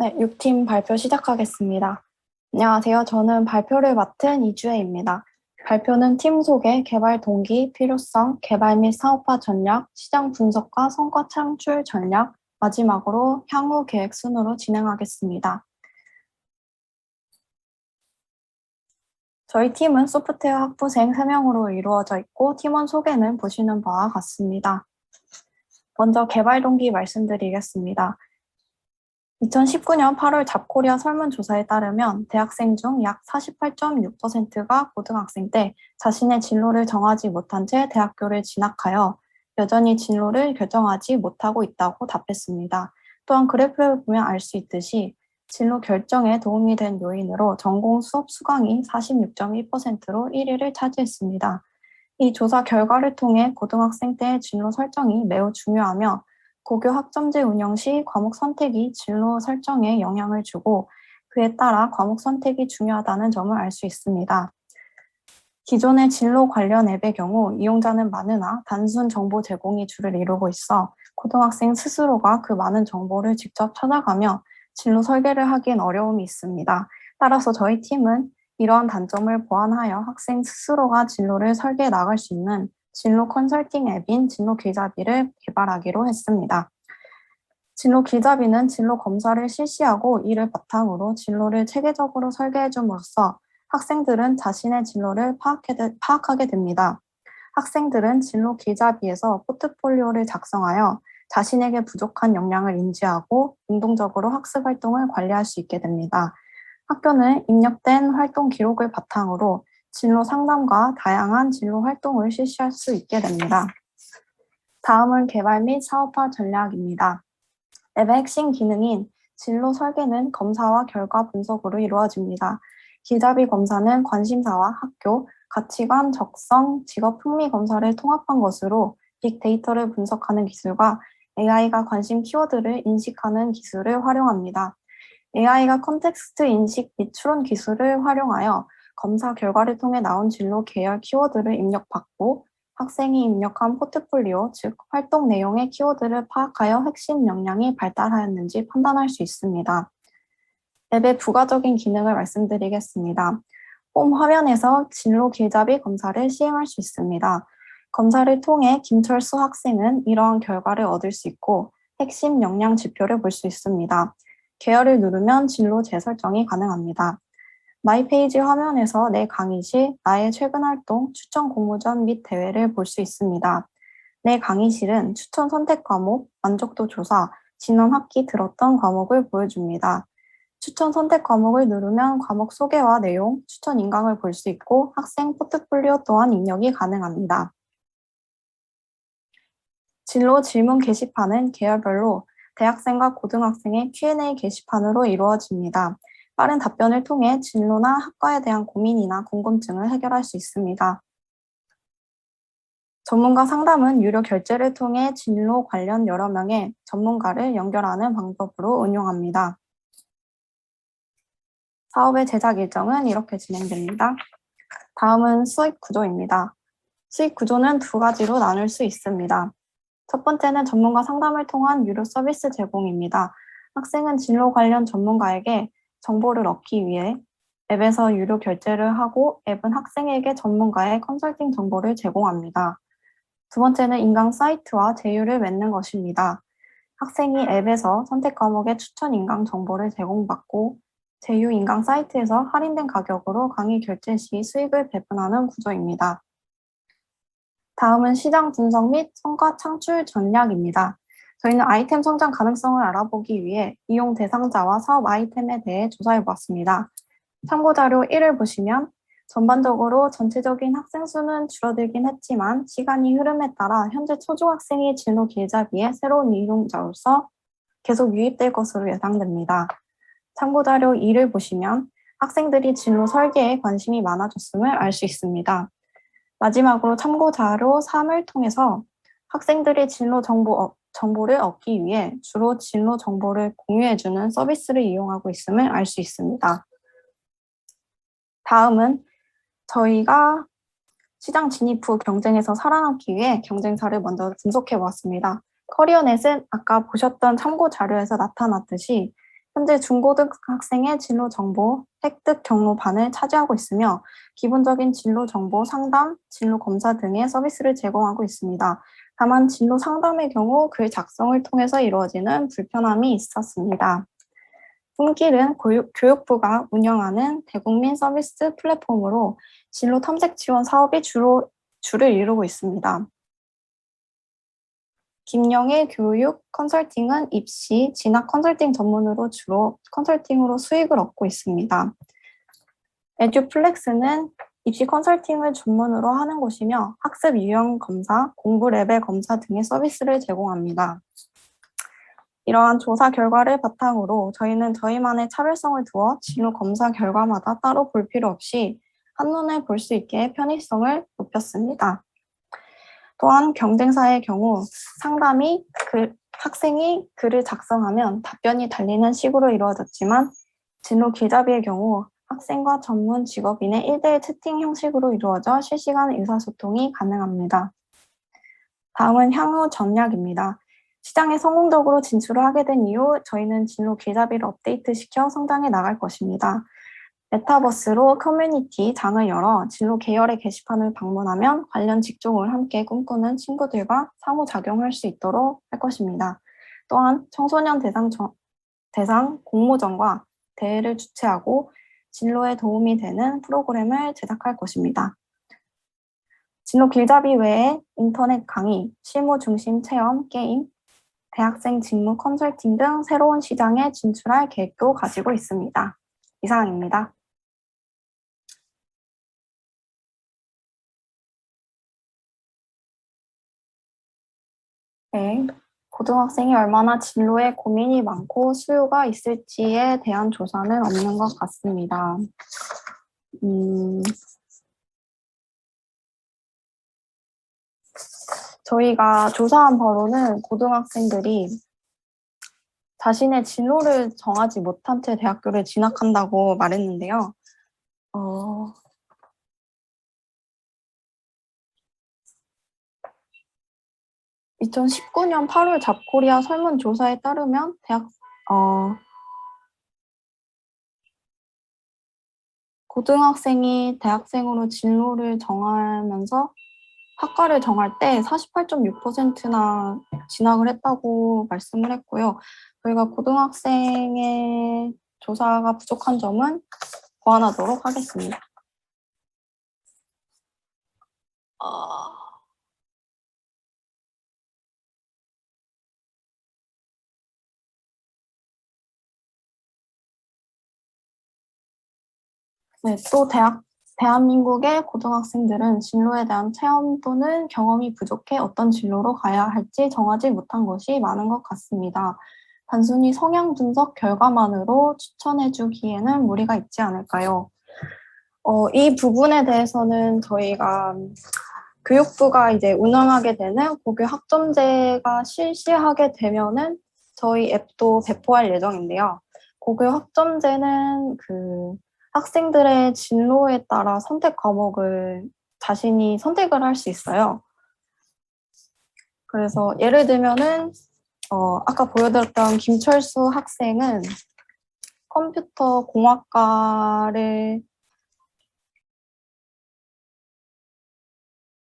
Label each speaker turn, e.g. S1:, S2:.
S1: 네, 6팀 발표 시작하겠습니다. 안녕하세요. 저는 발표를 맡은 이주혜입니다. 발표는 팀 소개, 개발 동기, 필요성, 개발 및 사업화 전략, 시장 분석과 성과 창출 전략, 마지막으로 향후 계획 순으로 진행하겠습니다. 저희 팀은 소프트웨어 학부생 3명으로 이루어져 있고 팀원 소개는 보시는 바와 같습니다. 먼저 개발 동기 말씀드리겠습니다. 2019년 8월 잡코리아 설문조사에 따르면 대학생 중 약 48.6%가 고등학생 때 자신의 진로를 정하지 못한 채 대학교를 진학하여 여전히 진로를 결정하지 못하고 있다고 답했습니다. 또한 그래프를 보면 알 수 있듯이 진로 결정에 도움이 된 요인으로 전공 수업 수강이 46.1%로 1위를 차지했습니다. 이 조사 결과를 통해 고등학생 때의 진로 설정이 매우 중요하며 고교 학점제 운영 시 과목 선택이 진로 설정에 영향을 주고 그에 따라 과목 선택이 중요하다는 점을 알 수 있습니다. 기존의 진로 관련 앱의 경우 이용자는 많으나 단순 정보 제공이 주를 이루고 있어 고등학생 스스로가 그 많은 정보를 직접 찾아가며 진로 설계를 하기엔 어려움이 있습니다. 따라서 저희 팀은 이러한 단점을 보완하여 학생 스스로가 진로를 설계해 나갈 수 있는 진로 컨설팅 앱인 진로 길잡이를 개발하기로 했습니다. 진로 길잡이는 진로 검사를 실시하고 이를 바탕으로 진로를 체계적으로 설계해 줌으로써 학생들은 자신의 진로를 파악하게 됩니다. 학생들은 진로 길잡이에서 포트폴리오를 작성하여 자신에게 부족한 역량을 인지하고 능동적으로 학습 활동을 관리할 수 있게 됩니다. 학교는 입력된 활동 기록을 바탕으로 진로 상담과 다양한 진로 활동을 실시할 수 있게 됩니다. 다음은 개발 및 사업화 전략입니다. 앱의 핵심 기능인 진로 설계는 검사와 결과 분석으로 이루어집니다. 길잡이 검사는 관심사와 학교, 가치관, 적성, 직업 흥미 검사를 통합한 것으로 빅데이터를 분석하는 기술과 AI가 관심 키워드를 인식하는 기술을 활용합니다. AI가 컨텍스트 인식 및 추론 기술을 활용하여 검사 결과를 통해 나온 진로 계열 키워드를 입력받고 학생이 입력한 포트폴리오, 즉 활동 내용의 키워드를 파악하여 핵심 역량이 발달하였는지 판단할 수 있습니다. 앱의 부가적인 기능을 말씀드리겠습니다. 홈 화면에서 진로 길잡이 검사를 시행할 수 있습니다. 검사를 통해 김철수 학생은 이러한 결과를 얻을 수 있고 핵심 역량 지표를 볼 수 있습니다. 계열을 누르면 진로 재설정이 가능합니다. 마이 페이지 화면에서 내 강의 시 나의 최근 활동, 추천 공모전 및 대회를 볼 수 있습니다. 내 강의실은 추천 선택 과목, 만족도 조사, 지난 학기 들었던 과목을 보여줍니다. 추천 선택 과목을 누르면 과목 소개와 내용, 추천 인강을 볼 수 있고 학생 포트폴리오 또한 입력이 가능합니다. 진로 질문 게시판은 계열별로 대학생과 고등학생의 Q&A 게시판으로 이루어집니다. 빠른 답변을 통해 진로나 학과에 대한 고민이나 궁금증을 해결할 수 있습니다. 전문가 상담은 유료 결제를 통해 진로 관련 여러 명의 전문가를 연결하는 방법으로 운용합니다. 사업의 제작 일정은 이렇게 진행됩니다. 다음은 수익 구조입니다. 수익 구조는 두 가지로 나눌 수 있습니다. 첫 번째는 전문가 상담을 통한 유료 서비스 제공입니다. 학생은 진로 관련 전문가에게 정보를 얻기 위해 앱에서 유료 결제를 하고 앱은 학생에게 전문가의 컨설팅 정보를 제공합니다. 두 번째는 인강 사이트와 제휴를 맺는 것입니다. 학생이 앱에서 선택 과목의 추천 인강 정보를 제공받고 제휴 인강 사이트에서 할인된 가격으로 강의 결제 시 수익을 배분하는 구조입니다. 다음은 시장 분석 및 성과 창출 전략입니다. 저희는 아이템 성장 가능성을 알아보기 위해 이용 대상자와 사업 아이템에 대해 조사해 보았습니다. 참고 자료 1을 보시면 전반적으로 전체적인 학생 수는 줄어들긴 했지만 시간이 흐름에 따라 현재 초중학생의 진로 길잡이에 새로운 이용자로서 계속 유입될 것으로 예상됩니다. 참고 자료 2를 보시면 학생들이 진로 설계에 관심이 많아졌음을 알 수 있습니다. 마지막으로 참고 자료 3을 통해서 학생들이 진로 정보, 어, 정보를 얻기 위해 주로 진로 정보를 공유해주는 서비스를 이용하고 있음을 알 수 있습니다. 다음은 저희가 시장 진입 후 경쟁에서 살아남기 위해 경쟁사를 먼저 분석해 보았습니다. 커리어넷은 아까 보셨던 참고 자료에서 나타났듯이 현재 중고등학생의 진로 정보 획득 경로 반을 차지하고 있으며 기본적인 진로 정보 상담, 진로 검사 등의 서비스를 제공하고 있습니다. 다만 진로 상담의 경우 글 작성을 통해서 이루어지는 불편함이 있었습니다. 꿈길은 교육, 교육부가 운영하는 대국민 서비스 플랫폼으로 진로 탐색 지원 사업이 주로 주를 이루고 있습니다. 김영애 교육 컨설팅은 입시, 진학 컨설팅 전문으로 주로 컨설팅으로 수익을 얻고 있습니다. 에듀플렉스는 입시 컨설팅을 전문으로 하는 곳이며 학습 유형 검사, 공부 레벨 검사 등의 서비스를 제공합니다. 이러한 조사 결과를 바탕으로 저희는 저희만의 차별성을 두어 진로 검사 결과마다 따로 볼 필요 없이 한눈에 볼 수 있게 편의성을 높였습니다. 또한 경쟁사의 경우 상담이 그 학생이 글을 작성하면 답변이 달리는 식으로 이루어졌지만 진로 길잡이의 경우 학생과 전문 직업인의 1대1 채팅 형식으로 이루어져 실시간 의사소통이 가능합니다. 다음은 향후 전략입니다. 시장에 성공적으로 진출을 하게 된 이후 저희는 진로 길잡이를 업데이트시켜 성장해 나갈 것입니다. 메타버스로 커뮤니티 장을 열어 진로 계열의 게시판을 방문하면 관련 직종을 함께 꿈꾸는 친구들과 상호작용할 수 있도록 할 것입니다. 또한 청소년 대상, 저- 대상 공모전과 대회를 주최하고 진로에 도움이 되는 프로그램을 제작할 것입니다. 진로 길잡이 외에 인터넷 강의, 실무 중심 체험, 게임, 대학생 직무 컨설팅 등 새로운 시장에 진출할 계획도 가지고 있습니다. 이상입니다. 네. 고등학생이 얼마나 진로에 고민이 많고 수요가 있을지에 대한 조사는 없는 것 같습니다. 음, 저희가 조사한 바로는 고등학생들이 자신의 진로를 정하지 못한 채 대학교를 진학한다고 말했는데요. 어, (2019년 8월) 잡코리아 설문조사에 따르면 대학 어 고등학생이 대학생으로 진로를 정하면서 학과를 정할 때 48.6%나 진학을 했다고 말씀을 했고요. 저희가 고등학생의 조사가 부족한 점은 보완하도록 하겠습니다. 아, 네, 또 대학, 대한민국의 고등학생들은 진로에 대한 체험 또는 경험이 부족해 어떤 진로로 가야 할지 정하지 못한 것이 많은 것 같습니다. 단순히 성향 분석 결과만으로 추천해 주기에는 무리가 있지 않을까요? 어, 이 부분에 대해서는 저희가 교육부가 이제 운영하게 되는 고교 학점제가 실시하게 되면은 저희 앱도 배포할 예정인데요. 고교 학점제는 그 학생들의 진로에 따라 선택 과목을 자신이 선택을 할 수 있어요. 그래서 예를 들면은 어, 아까 보여드렸던 김철수 학생은 컴퓨터 공학과를